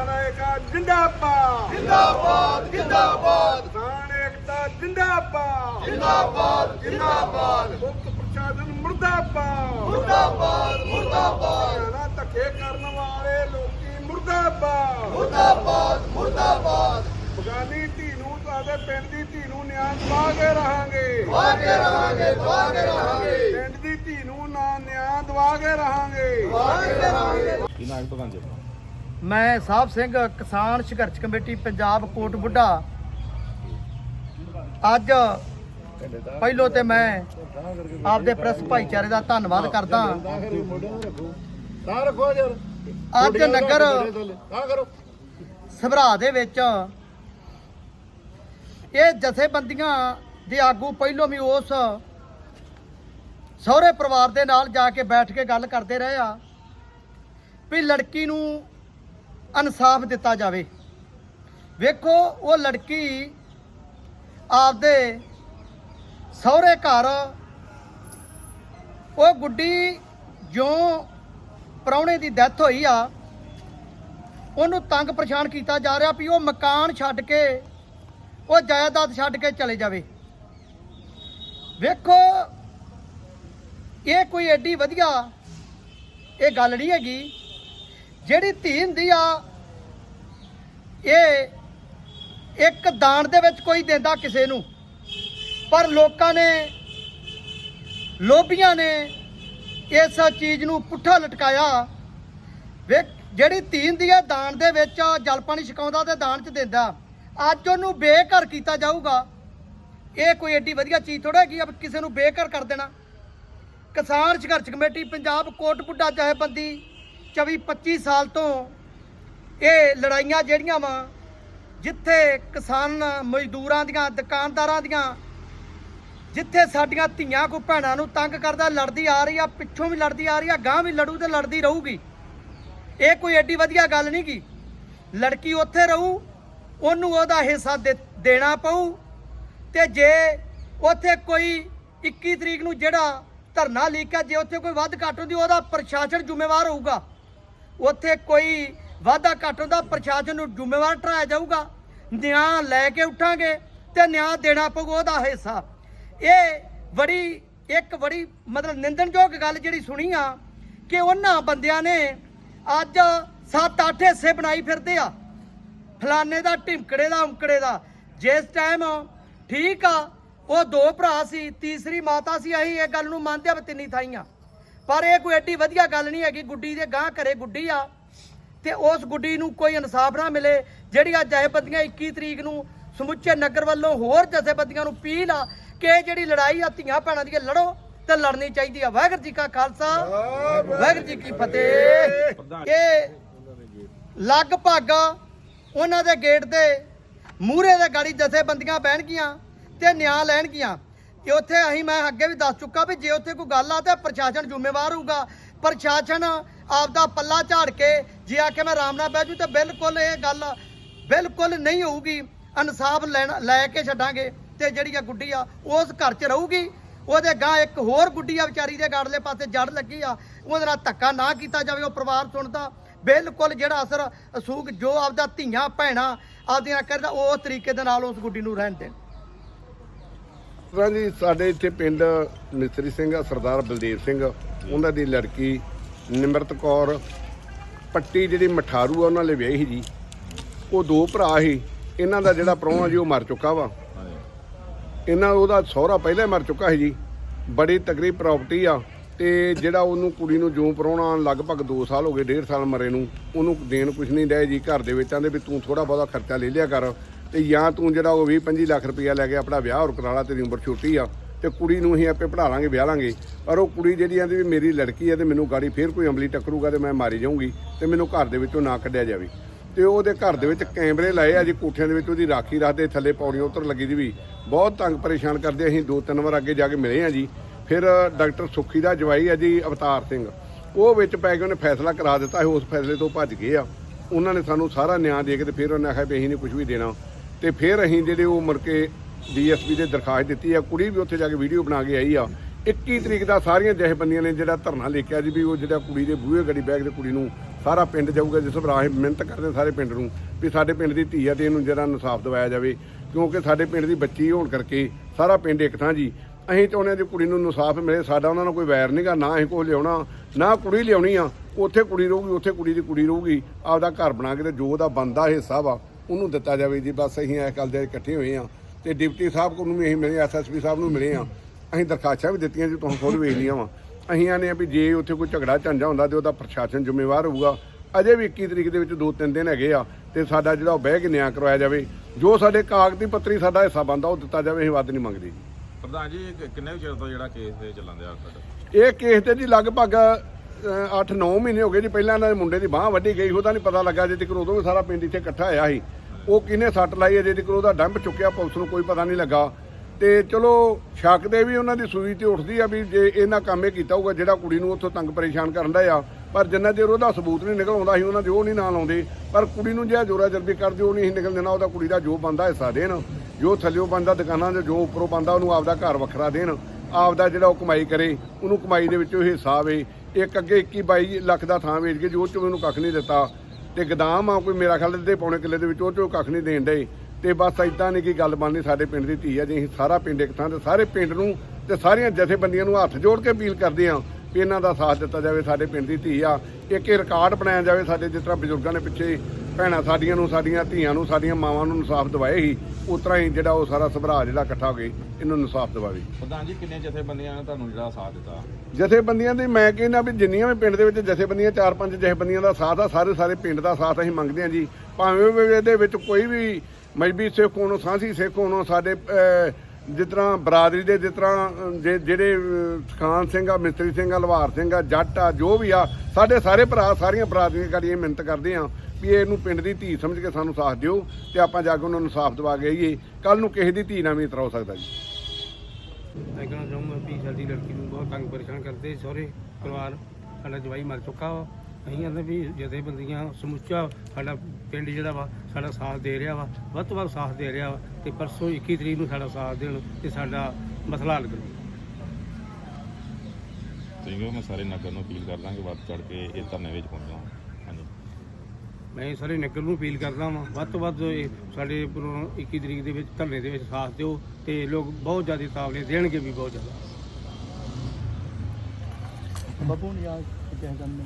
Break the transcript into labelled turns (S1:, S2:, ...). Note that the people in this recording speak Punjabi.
S1: ਕਿਸਾਨ ਏਕਾ ਜਿੰਦਾਬਾਦ।
S2: ਜਿੰਦਾਬਾਦ ਜਿੰਦਾਬਾਦ।
S1: ਕਿਸਾਨ ਏਕਤਾ ਜਿੰਦਾਬਾਦ।
S2: ਜਿੰਦਾਬਾਦ ਜਿੰਦਾਬਾਦ।
S1: ਮੁਕਤ ਪ੍ਰਸ਼ਾਸਨ ਮੁਰਦਾਬਾਦ।
S2: ਮੁਰਦਾਬਾਦ ਮੁਰਦਾਬਾਦ।
S1: ਨਾ ਧੱਕੇ ਕਰਨ ਵਾਲੇ ਲੋਕੀ ਮੁਰਦਾਬਾਦ।
S2: ਮੁਰਦਾਬਾਦ ਮੁਰਦਾਬਾਦ।
S1: ਬਗਾਨੀ ਧੀ ਨੂੰ ਤੁਹਾਡੇ ਪਿੰਡ ਦੀ ਧੀ ਨੂੰ ਨਿਆਂ ਦਵਾ ਕੇ ਰਹਾਂਗੇ।
S2: ਦਵਾ ਕੇ ਰਹਾਂਗੇ ਦਵਾ ਕੇ ਰਹਾਂਗੇ।
S1: ਪਿੰਡ ਦੀ ਧੀ ਨੂੰ ਨਾ ਨਿਆਂ ਦਵਾ ਕੇ ਰਹਾਂਗੇ।
S2: ਦਵਾ ਕੇ ਰਹਾਂਗੇ।
S3: ਨਾਮ ਪ੍ਰਧਾਨ ਜੀ
S4: ਮੈਂ ਸਾਹਿਬ ਸਿੰਘ, ਕਿਸਾਨ ਸੰਘਰਸ਼ ਕਮੇਟੀ, ਪੰਜਾਬ ਕੋਟ ਬੁੱਢਾ। ਅੱਜ ਪਹਿਲੋਂ ਤੇ ਮੈਂ ਆਪਦੇ ਪ੍ਰੈਸ ਭਾਈਚਾਰੇ ਦਾ ਧੰਨਵਾਦ ਕਰਦਾ ਅੱਜ ਨਗਰ
S1: ਤਾਂ
S4: ਸਭਰਾ ਦੇ ਵਿੱਚ ਇਹ ਜਥੇਬੰਦੀਆਂ ਦੇ ਆਗੂ ਪਹਿਲੋਂ ਵੀ ਉਸ ਸਹੁਰੇ ਪਰਿਵਾਰ ਦੇ ਨਾਲ ਜਾ ਕੇ ਬੈਠ ਕੇ ਗੱਲ ਕਰਦੇ ਰਹੇ ਆ ਵੀ ਲੜਕੀ ਨੂੰ ਇਨਸਾਫ ਦਿੱਤਾ ਜਾਵੇ। ਵੇਖੋ, ਉਹ ਲੜਕੀ ਆਪਦੇ ਸਹੁਰੇ ਘਰ, ਉਹ ਗੁੱਡੀ ਜਿਉਂ ਪ੍ਰਾਹੁਣੇ ਦੀ ਡੈਥ ਹੋਈ ਆ, ਉਹਨੂੰ ਤੰਗ ਪਰੇਸ਼ਾਨ ਕੀਤਾ ਜਾ ਰਿਹਾ ਵੀ ਉਹ ਮਕਾਨ ਛੱਡ ਕੇ, ਉਹ ਜਾਇਦਾਦ ਛੱਡ ਕੇ ਚਲੇ ਜਾਵੇ। ਵੇਖੋ, ਇਹ ਕੋਈ ਐਡੀ ਵਧੀਆ ਇਹ ਗੱਲ ਨਹੀਂ ਹੈਗੀ ਜਿਹੜੀ ਧੀ ਹੁੰਦੀ ਆ, ਇਹ ਇੱਕ ਦਾਨ ਦੇ ਵਿੱਚ ਕੋਈ ਦਿੰਦਾ ਕਿਸੇ ਨੂੰ। ਪਰ ਲੋਕਾਂ ਨੇ, ਲੋਭੀਆਂ ਨੇ ਇਸ ਚੀਜ਼ ਨੂੰ ਪੁੱਠਾ ਲਟਕਾਇਆ। ਵੇਖ, ਜਿਹੜੀ ਧੀ ਹੁੰਦੀ ਹੈ ਦਾਨ ਦੇ ਵਿੱਚ ਜਲ ਪਾਣੀ ਛਕਾਉਂਦਾ ਤੇ ਦਾਨ ਚ ਦਿੰਦਾ। ਅੱਜ ਉਹਨੂੰ ਬੇਘਰ ਕੀਤਾ ਜਾਊਗਾ। ਇਹ ਕੋਈ ਐਡੀ ਵਧੀਆ ਚੀਜ਼ ਥੋੜਾ ਹੈਗੀ ਆ ਕਿਸੇ ਨੂੰ ਬੇਘਰ ਕਰ ਦੇਣਾ। ਕਿਸਾਨ ਸੰਘਰਸ਼ ਕਮੇਟੀ, ਪੰਜਾਬ ਕੋਟ ਬੁੱਢਾ ਜਥੇਬੰਦੀ 24 25 ਸਾਲ ਤੋਂ ਇਹ ਲੜਾਈਆਂ ਜਿਹੜੀਆਂ ਵਾ, ਜਿੱਥੇ ਕਿਸਾਨ ਮਜ਼ਦੂਰਾਂ ਦੀਆਂ, ਦੁਕਾਨਦਾਰਾਂ ਦੀਆਂ, ਜਿੱਥੇ ਸਾਡੀਆਂ ਧੀਆਂ ਕੋ ਭੈਣਾਂ ਨੂੰ ਤੰਗ ਕਰਦਾ, ਲੜਦੀ ਆ ਰਹੀ ਆ, ਪਿੱਛੋਂ ਵੀ ਲੜਦੀ ਆ ਰਹੀ ਆ ਗਾਂ ਵੀ ਲੜੂ ਤੇ ਲੜਦੀ ਰਹੂਗੀ। ਇਹ ਕੋਈ ਐਡੀ ਵਧੀਆ ਗੱਲ ਨਹੀਂ ਗੀ। ਲੜਕੀ ਉੱਥੇ ਰਹੂ, ਉਹਨੂੰ ਉਹਦਾ ਹਿੱਸਾ ਦੇ- ਦੇਣਾ ਪਊ, ਤੇ ਜੇ ਉੱਥੇ ਕੋਈ 21 ਤਰੀਕ ਨੂੰ ਜਿਹੜਾ ਧਰਨਾ ਲੀਕ ਲੀਕਿਆ ਜੇ ਉੱਥੇ ਕੋਈ ਵੱਧ ਘੱਟ ਹੁੰਦੀ, ਉਹਦਾ ਪ੍ਰਸ਼ਾਸਨ ਜ਼ਿੰਮੇਵਾਰ ਹੋਊਗਾ। ਉੱਥੇ ਕੋਈ ਵਾਧਾ ਘੱਟ ਹੁੰਦਾ, ਪ੍ਰਸ਼ਾਸਨ ਨੂੰ ਜ਼ਿੰਮੇਵਾਰ ਠਹਿਰਾਇਆ ਜਾਊਗਾ। ਨਿਆਂ ਲੈ ਕੇ ਉਠਾਂਗੇ ਤੇ ਨਿਆਂ ਦੇਣਾ ਪਊਗਾ ਉਹਦਾ ਹਿੱਸਾ। ਇਹ ਬੜੀ, ਇੱਕ ਬੜੀ ਮਤਲਬ ਨਿੰਦਣਯੋਗ ਗੱਲ ਜਿਹੜੀ ਸੁਣੀ ਆ ਕਿ ਉਹਨਾਂ ਬੰਦਿਆਂ ਨੇ ਅੱਜ 7-8 ਹਿੱਸੇ ਬਣਾਈ ਫਿਰਦੇ ਆ। ਫਲਾਣੇ ਦਾ, ਢਿਮਕੜੇ ਦਾ ਉਂਕੜੇ ਦਾ। ਜਿਸ ਟਾਈਮ ਠੀਕ ਆ, ਉਹ ਦੋ ਭਰਾ ਸੀ, ਤੀਸਰੀ ਮਾਤਾ ਸੀ, ਅਸੀਂ ਇਹ ਗੱਲ ਨੂੰ ਮੰਨਦੇ ਆ ਵੀ ਤਿੰਨੀ ਥਾਈਆਂ। ਪਰ ਇਹ ਕੋਈ ਐਡੀ ਵਧੀਆ ਗੱਲ ਨਹੀਂ ਹੈਗੀ, ਗੁੱਡੀ ਦੇ ਗਾਂ ਘਰੇ ਗੁੱਡੀ ਆ ਤੇ ਉਸ ਗੁੱਡੀ ਨੂੰ ਕੋਈ ਇਨਸਾਫ ਨਾ ਮਿਲੇ ਜਿਹੜੀਆਂ ਜਥੇਬੰਦੀਆਂ 21 ਤਰੀਕ ਨੂੰ ਸਮੁੱਚੇ ਨਗਰ ਵੱਲੋਂ ਹੋਰ ਜਥੇਬੰਦੀਆਂ ਨੂੰ ਅਪੀਲ ਆ ਕਿ ਇਹ ਜਿਹੜੀ ਲੜਾਈ ਆ, ਧੀਆਂ ਭੈਣਾਂ ਦੀ ਲੜੋ ਤੇ ਲੜਨੀ ਚਾਹੀਦੀ ਆ। ਵਾਹਿਗੁਰੂ ਜੀ ਕਾ ਖਾਲਸਾ, ਵਾਹਿਗੁਰੂ ਜੀ ਕੀ ਫਤਿਹ। ਇਹ ਲਗਭਗ ਉਹਨਾਂ ਦੇ ਗੇਟ ਦੇ ਮੂਹਰੇ ਦੇ ਗਾੜੀ ਜਥੇਬੰਦੀਆਂ ਬਹਿਣਗੀਆਂ ਤੇ ਨਿਆਂ ਲੈਣਗੀਆਂ। ਕਿ ਉੱਥੇ ਅਸੀਂ ਮੈਂ ਅੱਗੇ ਵੀ ਦੱਸ ਚੁੱਕਾ ਵੀ ਜੇ ਉੱਥੇ ਕੋਈ ਗੱਲ ਆ ਤਾਂ ਪ੍ਰਸ਼ਾਸਨ ਜ਼ਿੰਮੇਵਾਰ ਹੋਊਗਾ। ਪ੍ਰਸ਼ਾਸਨ ਆਪਦਾ ਪੱਲਾ ਝਾੜ ਕੇ ਜੇ ਆ ਕੇ ਮੈਂ ਆਰਾਮ ਨਾਲ ਬਹਿ ਜੂ ਤਾਂ ਬਿਲਕੁਲ ਇਹ ਗੱਲ ਬਿਲਕੁਲ ਨਹੀਂ ਹੋਊਗੀ। ਇਨਸਾਫ ਲੈਣ ਲੈ ਕੇ ਛੱਡਾਂਗੇ ਤੇ ਜਿਹੜੀ ਆ ਗੁੱਡੀ ਆ, ਉਸ ਘਰ 'ਚ ਰਹੂਗੀ। ਉਹਦੇ ਗਾਂ ਇੱਕ ਹੋਰ ਗੁੱਡੀ ਆ ਵਿਚਾਰੀ ਦੇ ਗਾੜਲੇ ਪਾਸੇ ਜੜ ਲੱਗੀ ਆ। ਉਹਦੇ ਨਾਲ ਧੱਕਾ ਨਾ ਕੀਤਾ ਜਾਵੇ ਉਹ ਪਰਿਵਾਰ ਸੁਣਦਾ। ਬਿਲਕੁਲ ਜਿਹੜਾ ਅਸਰ ਅਸੂਕ ਜੋ ਆਪਦਾ ਧੀਆਂ, ਭੈਣਾਂ ਆਪਦੀਆਂ ਕਰਦਾ ਉਸ ਤਰੀਕੇ ਦੇ ਨਾਲ ਉਸ ਗੁੱਡੀ ਨੂੰ ਰਹਿਣ ਦੇਣ।
S1: ਜੀ ਸਾਡੇ ਇੱਥੇ ਪਿੰਡ ਮਿਸਤਰੀ ਸਿੰਘ ਆ, ਸਰਦਾਰ ਬਲਦੇਵ ਸਿੰਘ। ਉਹਨਾਂ ਦੀ ਲੜਕੀ ਨਿਮਰਤ ਕੌਰ, ਪੱਟੀ ਜਿਹੜੀ ਮਠਾਰੂ ਆ, ਉਹਨਾਂ ਲਈ ਵਿਆਹੀ ਸੀ ਜੀ। ਉਹ ਦੋ ਭਰਾ ਸੀ। ਇਹਨਾਂ ਦਾ ਜਿਹੜਾ ਪ੍ਰਾਹੁਣਾ ਜੀ ਉਹ ਮਰ ਚੁੱਕਾ ਵਾ। ਇਹਨਾਂ ਉਹਦਾ ਸਹੁਰਾ ਪਹਿਲਾਂ ਹੀ ਮਰ ਚੁੱਕਾ ਸੀ ਜੀ। ਬੜੀ ਤਕਰੀਬ ਪ੍ਰਾਪਰਟੀ ਆ। ਤੇ ਜਿਹੜਾ ਉਹਨੂੰ ਕੁੜੀ ਨੂੰ ਜੋ ਪ੍ਰਾਹੁਣਾ ਲਗਭਗ 2 ਸਾਲ ਹੋ ਗਏ 1.5 ਸਾਲ ਮਰੇ ਨੂੰ, ਉਹਨੂੰ ਦੇਣ ਕੁਝ ਨਹੀਂ ਡਿਆ ਜੀ ਘਰ ਦੇ ਵਿੱਚ ਆਂਦੇ ਵੀ ਤੂੰ ਥੋੜਾ ਬਹੁਤਾ ਖਰਚਾ ਲੈ ਲਿਆ ਕਰ। ਤੇ ਜਾਂ ਤੂੰ ਜਿਹੜਾ ਉਹ 20 25 ਲੱਖ ਰੁਪਇਆ ਲੈ ਕੇ ਆਪਣਾ ਵਿਆਹ ਹੋਰ ਕਰਾ ਲਾ, ਤੇਰੀ ਉਮਰ ਛੋਟੀ ਆ, ਤੇ ਕੁੜੀ ਨੂੰ ਅਸੀਂ ਆਪੇ ਪੜ੍ਹਾ ਲਾਂਗੇ, ਵਿਆਹ ਲਾਂਗੇ। ਪਰ ਉਹ ਕੁੜੀ ਜਿਹੜੀ ਆਂਦੀ ਵੀ ਮੇਰੀ ਲੜਕੀ ਆ ਤੇ ਮੈਨੂੰ ਗਾੜੀ ਫੇਰ ਕੋਈ ਅਮਲੀ ਟੱਕਰੂਗਾ ਤੇ ਮੈਂ ਮਾਰੀ ਜਾਊਂਗੀ ਤੇ ਮੈਨੂੰ ਘਰ ਦੇ ਵਿੱਚੋਂ ਨਾ ਕੱਢਿਆ ਜਾਵੇ। ਤੇ ਉਹਦੇ ਘਰ ਦੇ ਵਿੱਚ ਕੈਮਰੇ ਲਾਏ ਆ ਜੀ, ਕੋਠਿਆਂ ਦੇ ਵਿੱਚ ਉਹਦੀ ਰਾਖੀ ਰੱਖਦੇ ਥੱਲੇ ਪੌੜੀਆਂ ਉਤਰ ਲੱਗੀ ਦੀ ਵੀ। ਬਹੁਤ ਤੰਗ ਪਰੇਸ਼ਾਨ ਕਰਦੇ ਅਸੀਂ ਦੋ ਤਿੰਨ ਵਾਰ ਅੱਗੇ ਜਾ ਕੇ ਮਿਲੇ ਆ ਜੀ। ਫਿਰ ਡਾਕਟਰ ਸੁੱਖੀ ਦਾ ਜਵਾਈ ਆ ਜੀ, ਅਵਤਾਰ ਸਿੰਘ। ਉਹ ਵਿੱਚ ਪੈ ਕੇ ਉਹਨੇ ਫੈਸਲਾ ਕਰਾ ਦਿੱਤਾ ਸੀ ਉਸ ਫੈਸਲੇ ਤੋਂ ਭੱਜ ਗਏ ਆ। ਉਹਨਾਂ ਨੇ ਸਾਨੂੰ ਸਾਰਾ ਨਿਆਂ ਦੇ ਕੇ ਤੇ ਫਿਰ ਉਹਨੇ ਆਖਿਆ ਵੀ ਅਸੀਂ ਨਹੀਂ ਕੁਝ ਵੀ ਦੇਣਾ। ਤੇ ਫਿਰ ਅਸੀਂ ਜਿਹੜੇ ਉਹ ਮੁੜ ਕੇ ਡੀਐਸਪੀ ਦੇ ਦਰਖਾਸਤ ਦਿੱਤੀ ਆ, ਕੁੜੀ ਵੀ ਉੱਥੇ ਜਾ ਕੇ ਵੀਡੀਓ ਬਣਾ ਕੇ ਆਈ ਆ। 21 ਤਰੀਕ ਦਾ ਸਾਰੀਆਂ ਜਥੇਬੰਦੀਆਂ ਨੇ ਜਿਹੜਾ ਧਰਨਾ ਲਿਖਿਆ ਜੀ ਵੀ ਉਹ ਜਿਹੜਾ ਕੁੜੀ ਦੇ ਬੂਹੇ ਗੜੀ ਬੈਗ ਤੇ ਕੁੜੀ ਨੂੰ ਸਾਰਾ ਪਿੰਡ ਜਾਊਗਾ, ਜਿਸ ਭਰਾ ਅਸੀਂ ਮਿਹਨਤ ਕਰਦੇ ਸਾਰੇ ਪਿੰਡ ਨੂੰ ਵੀ ਸਾਡੇ ਪਿੰਡ ਦੀ ਧੀ ਆ ਤੇ ਇਹਨੂੰ ਜਿਹੜਾ ਇਨਸਾਫ ਦਿਵਾਇਆ ਜਾਵੇ, ਕਿਉਂਕਿ ਸਾਡੇ ਪਿੰਡ ਦੀ ਬੱਚੀ ਹੋਣ ਕਰਕੇ ਸਾਰਾ ਪਿੰਡ ਇੱਕ ਥਾਂ ਜੀ। ਅਸੀਂ ਚਾਹੁੰਦੇ ਹਾਂ ਜੀ ਕੁੜੀ ਨੂੰ ਇਨਸਾਫ ਮਿਲੇ, ਸਾਡਾ ਉਹਨਾਂ ਨਾਲ ਕੋਈ ਵੈਰ ਨਹੀਂਗਾ ਨਾ ਅਸੀਂ ਕੋਈ ਲਿਆਉਣਾ, ਨਾ ਕੁੜੀ ਲਿਆਉਣੀ ਆ, ਉੱਥੇ ਕੁੜੀ ਰਹੂਗੀ, ਉੱਥੇ ਕੁੜੀ ਦੀ ਕੁੜੀ ਰਹੂਗੀ, ਆਪਦਾ ਘਰ ਬਣਾ ਕੇ ਤੇ ਜੋ ਦਾ ਬੰਦਾ ਹਿੱਸਾ ਵਾ ਉਹਨੂੰ ਦਿੱਤਾ ਜਾਵੇ ਜੀ। ਬਸ ਅਸੀਂ ਇਸ ਗੱਲ ਦੇ ਇਕੱਠੇ ਹੋਏ ਆ ਤੇ ਡਿਪਟੀ ਸਾਹਿਬ ਕੋਲ ਨੂੰ ਵੀ ਅਸੀਂ ਮਿਲੇ ਐਸਐਸਪੀ ਸਾਹਿਬ ਨੂੰ ਮਿਲੇ ਆ ਅਸੀਂ ਦਰਖਾਸਤਾਂ ਵੀ ਦਿੱਤੀਆਂ ਜੀ ਤੁਸੀਂ ਖੁਦ ਵੇਖ ਲਈਆਂ ਵਾ। ਅਸੀਂ ਆਨੇ ਆ ਵੀ ਜੇ ਉੱਥੇ ਕੋਈ ਝਗੜਾ ਝੰਜਾ ਹੁੰਦਾ ਤੇ ਉਹਦਾ ਪ੍ਰਸ਼ਾਸਨ ਜ਼ਿੰਮੇਵਾਰ ਹੋਊਗਾ। ਅਜੇ ਵੀ 21 ਤਰੀਕ ਦੇ ਵਿੱਚ ਦੋ ਤਿੰਨ ਦਿਨ ਹੈਗੇ ਆ ਤੇ ਸਾਡਾ ਜਿਹੜਾ ਉਹ ਬਹਿ ਕੇ ਨਿਆਂ ਕਰਵਾਇਆ ਜਾਵੇ ਜੋ ਸਾਡੇ ਕਾਗਜ਼ੀ ਪੱਤਰੀ ਸਾਡਾ ਹਿੱਸਾ ਬੰਦਾ ਉਹ ਦਿੱਤਾ ਜਾਵੇ ਅਸੀਂ ਵੱਧ ਨਹੀਂ ਮੰਗਦੇ ਜੀ।
S3: ਪ੍ਰਧਾਨ ਜੀ ਇਹ ਕਿੰਨੇ ਚਿਰ ਤੋਂ ਜਿਹੜਾ ਕੇਸ ਤੇ ਚੱਲਣ ਦਿਆ ਤੁਹਾਡਾ?
S1: ਇਹ ਕੇਸ ਤੇ ਜੀ ਲਗਭਗ 8-9 ਮਹੀਨੇ ਹੋ ਗਏ ਜੀ। ਪਹਿਲਾਂ ਇਹਨਾਂ ਦੇ ਮੁੰਡੇ ਦੀ ਬਾਹ ਵੱਢੀ ਗਈ ਉਹਦਾ ਨਹੀਂ ਪਤਾ ਲੱਗਾ ਜੇ ਤੱਕ ਉਦੋਂ ਵੀ ਸਾਰਾ ਪਿੰਡ ਇੱਥੇ ਇਕੱਠਾ ਹੋਇਆ ਸੀ। ਉਹ ਕਿਹਨੇ ਸੱਟ ਲਾਈ ਅਜੇ ਤੱਕ ਉਹਦਾ ਡੰਪ ਚੁੱਕਿਆ, ਪੁਲਿਸ ਨੂੰ ਕੋਈ ਪਤਾ ਨਹੀਂ ਲੱਗਾ। ਤੇ ਚਲੋ, ਸ਼ੱਕ ਦੇ ਵੀ ਉਹਨਾਂ ਦੀ ਸੂਈ ਤੇ ਉੱਠਦੀ ਆ ਵੀ ਜੇ ਇਹਨਾਂ ਕੰਮ ਇਹ ਕੀਤਾ ਹੋਊਗਾ, ਜਿਹੜਾ ਕੁੜੀ ਨੂੰ ਉੱਥੋਂ ਤੰਗ ਪਰੇਸ਼ਾਨ ਕਰਨ ਦਾ ਆ। ਪਰ ਜਿੰਨਾ ਚਿਰ ਉਹਦਾ ਸਬੂਤ ਨਹੀਂ ਨਿਕਲ ਆਉਂਦਾ ਸੀ ਉਹਨਾਂ ਦੇ ਉਹ ਨਹੀਂ ਨਾਲ ਆਉਂਦੇ ਪਰ ਕੁੜੀ ਨੂੰ ਜੇ ਜੋਰਾ ਜਰਬੀ ਕਰਦੇ ਉਹ ਨਹੀਂ ਨਿਕਲ ਦੇਣਾ, ਉਹਦਾ ਕੁੜੀ ਦਾ ਜੋ ਬੰਦਾ ਹਿੱਸਾ ਦੇਣ, ਜੋ ਥੱਲਿਓ ਬੰਦਾ ਦੁਕਾਨਾਂ ਦੇ, ਜੋ ਉੱਪਰੋਂ ਬੰਦਾ, ਉਹਨੂੰ ਆਪਦਾ ਘਰ ਵੱਖਰਾ ਦੇਣ, ਆਪਦਾ ਜਿਹੜਾ ਉਹ ਕਮਾਈ ਕਰੇ, ਉਹਨੂੰ ਕਮਾਈ ਦੇ ਵਿੱਚੋਂ ਹਿੱਸਾ ਆਵੇ। ਇੱਕ ਅੱਗੇ 21 22 ਲੱਖ ਦਾ ਥਾਂ ਵੇਚ ਕੇ ਜੋ ਚ ਉਹਨੂੰ ਕੱਖ ਨਹੀਂ ਦਿੱਤਾ। ਤੇ ਗਦਾਮ ਆ, ਕੋਈ ਮੇਰਾ ਖਿਆਲ ਦੇ ਪੌਣੇ ਕਿੱਲੇ ਦੇ ਵਿੱਚ, ਉਹ ਚੋਂ ਕੱਖ ਨਹੀਂ ਦੇਣ ਡਏ। ਤੇ ਬਸ ਇਦਾਂ ਨਹੀਂ ਕੀ ਗੱਲ ਬਣਨੀ ਸਾਡੇ ਪਿੰਡ ਦੀ ਧੀ ਆ, ਜੇ ਅਸੀਂ ਸਾਰਾ ਪਿੰਡ ਇੱਕ ਥਾਂ ਤੇ, ਸਾਰੇ ਪਿੰਡ ਨੂੰ ਤੇ ਸਾਰੀਆਂ ਜਥੇਬੰਦੀਆਂ ਨੂੰ ਹੱਥ ਜੋੜ ਕੇ ਅਪੀਲ ਕਰਦੇ ਆ ਵੀ ਇਹਨਾਂ ਦਾ ਸਾਥ ਦਿੱਤਾ ਜਾਵੇ ਸਾਡੇ ਪਿੰਡ ਦੀ ਧੀ ਆ। ਇੱਕ ਇਹ ਰਿਕਾਰਡ ਬਣਾਇਆ ਜਾਵੇ ਸਾਡੇ, ਜਿਸ ਤਰ੍ਹਾਂ ਬਜ਼ੁਰਗਾਂ ਨੇ ਪਿੱਛੇ ਭੈਣਾਂ ਸਾਡੀਆਂ ਨੂੰ ਸਾਡੀਆਂ ਧੀਆਂ ਨੂੰ ਸਾਡੀਆਂ ਮਾਵਾਂ ਨੂੰ ਇਨਸਾਫ ਦਿਵਾਏ ਸੀ। ਉਸ ਤਰ੍ਹਾਂ ਹੀ ਜਿਹੜਾ ਉਹ ਸਾਰਾ ਸੁਭਰਾ ਜਿਹੜਾ ਇਕੱਠਾ ਹੋ ਕੇ ਇਹਨੂੰ ਇਨਸਾਫ ਦਿਵਾਵੇ।
S3: ਪ੍ਰਧਾਨ ਜੀ ਕਿੰਨੇ ਜਥੇਬੰਦੀਆਂ ਨੇ ਤੁਹਾਨੂੰ ਜਿਹੜਾ ਸਾਥ ਦਿੱਤਾ?
S1: ਜਥੇਬੰਦੀਆਂ ਦੀ ਮੈਂ ਕਹਿੰਦਾ ਵੀ ਜਿੰਨੀਆਂ ਵੀ ਪਿੰਡ ਦੇ ਵਿੱਚ ਜਥੇਬੰਦੀਆਂ ਚਾਰ ਪੰਜ ਜਥੇਬੰਦੀਆਂ ਦਾ ਸਾਥ ਆ ਸਾਰੇ ਸਾਰੇ ਪਿੰਡ ਦਾ ਸਾਥ ਅਸੀਂ ਮੰਗਦੇ ਹਾਂ ਜੀ। ਭਾਵੇਂ ਵੀ ਇਹਦੇ ਵਿੱਚ ਕੋਈ ਵੀ ਮਜਬੀ ਸਿੱਖ ਹੋਣੋ ਸਾਂਸੀ ਸਿੱਖ ਹੋਣੋ ਸਾਡੇ ਜਿਸ ਤਰ੍ਹਾਂ ਬਰਾਦਰੀ ਦੇ ਜਿਸ ਤਰ੍ਹਾਂ ਜਿਹੜੇ ਖਾਨ ਸਿੰਘ ਆ ਮਿਸਤਰੀ ਸਿੰਘ ਆ ਲਵਾਰ ਸਿੰਘ ਆ ਜੱਟ ਆ ਜੋ ਵੀ ਆ ਸਾਡੇ ਸਾਰੇ ਭਰਾ ਸਾਰੀਆਂ ਬਰਾਦਰੀਆਂ ਕਰੀਏ ਮਿਹਨਤ ਕਰਦੇ ਆ ਵੀ ਇਹਨੂੰ ਪਿੰਡ ਦੀ ਧੀ ਸਮਝ ਕੇ ਸਾਨੂੰ ਸਾਥ ਦਿਓ ਤੇ ਆਪਾਂ ਜਾ ਕੇ ਉਹਨਾਂ ਨੂੰ ਸਾਫ਼ ਦਵਾ ਕੇ ਆਈਏ। ਕੱਲ ਨੂੰ ਕਿਸੇ ਦੀ ਧੀ ਨਾਲ ਵੀ ਇਤਰਾ ਹੋ ਸਕਦਾ ਜੀ।
S5: ਮੈਂ ਕਹਿਣਾ ਵੀ ਸਾਡੀ ਲੜਕੀ ਨੂੰ ਬਹੁਤ ਤੰਗ ਪਰੇਸ਼ਾਨ ਕਰਦੇ ਸਹੁਰੇ ਪਰਿਵਾਰ ਸਾਡਾ ਜਵਾਈ ਮਰ ਚੁੱਕਾ ਵਾ। ਅਸੀਂ ਕਹਿੰਦੇ ਵੀ ਜਥੇਬੰਦੀਆਂ ਸਮੁੱਚਾ ਸਾਡਾ ਪਿੰਡ ਜਿਹੜਾ ਵਾ ਸਾਡਾ ਸਾਥ ਦੇ ਰਿਹਾ ਵਾ ਵੱਧ ਤੋਂ ਵੱਧ ਸਾਥ ਦੇ ਰਿਹਾ ਵਾ ਤੇ ਪਰਸੋਂ 21 ਤਰੀਕ ਨੂੰ ਸਾਡਾ ਸਾਥ ਦੇਣ ਤੇ ਸਾਡਾ ਮਸਲਾ ਹੱਲ ਕਰੋ
S3: ਠੀਕ ਮੈਂ ਸਾਰੇ ਨਗਰ ਨੂੰ ਅਪੀਲ ਕਰ ਦਾਂਗੇ ਵੱਧ ਚੜ ਕੇ ਇਹ ਧਰਨੇ ਵਿੱਚ ਪਹੁੰਚਣਾ। ਹਾਂਜੀ
S5: ਮੈਂ ਸਾਰੇ ਨਗਰ ਨੂੰ ਅਪੀਲ ਕਰਦਾ ਵਾਂ, ਵੱਧ ਤੋਂ ਵੱਧ ਇਹ ਸਾਡੇ ਉੱਪਰੋਂ 21 ਤਰੀਕ ਦੇ ਵਿੱਚ ਧਰਨੇ ਦੇ ਵਿੱਚ ਸਾਥ ਦਿਓ ਤੇ ਲੋਕ ਬਹੁਤ ਜ਼ਿਆਦਾ ਤਾਵਲੇ ਦੇਣਗੇ ਵੀ ਬਹੁਤ ਜ਼ਿਆਦਾ।
S4: ਬੱਬੂ ਨਿਆਜ਼ ਕਿਹ ਜਾਂਦੇ